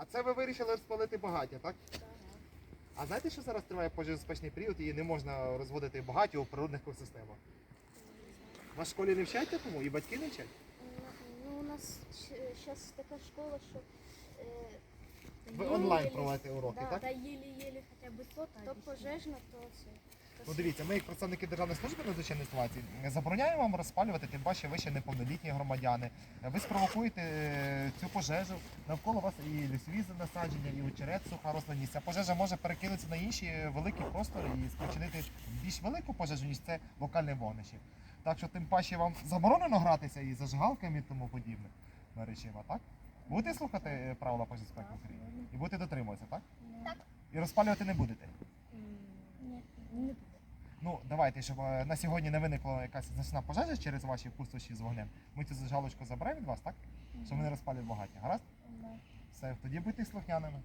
А це ви вирішили розпалити багаття, так? А знаєте, що зараз триває пожежоспечний період і не можна розводити багаття у природних екосистемах? Вас в школі не вчать такому? І батьки не вчать? Ну, у нас зараз така школа, що е, Ви Ну, онлайн проводите уроки, да, так? Да еле-еле хотя бы то то пожежна, то це. Ну дивіться, ми як представники Державної служби надзвичайної ситуації забороняємо вам розпалювати, тим паче ви ще неповнолітні громадяни. Ви спровокуєте е, цю пожежу навколо вас і лісові насадження, і очерет, суха рослинність. Ця пожежа може перекинутися на інші великі простори і спричинити більш велику пожежу, ніж це локальне вогнище. Так що тим паче вам заборонено гратися із зажигалками і тому подібне речима, так? Будете слухати е, правила пожежбезпеки України? І будете дотримуватися, так? Так. І розпалювати не будете. Ну, давайте, щоб е, на сьогодні не виникла якась значна пожежа через ваші пустощі з вогнем. Ми цю зажалочку заберемо від вас, так? Щоб ми не розпалюємо багаття. Гаразд? Все, тоді будьте слухняними.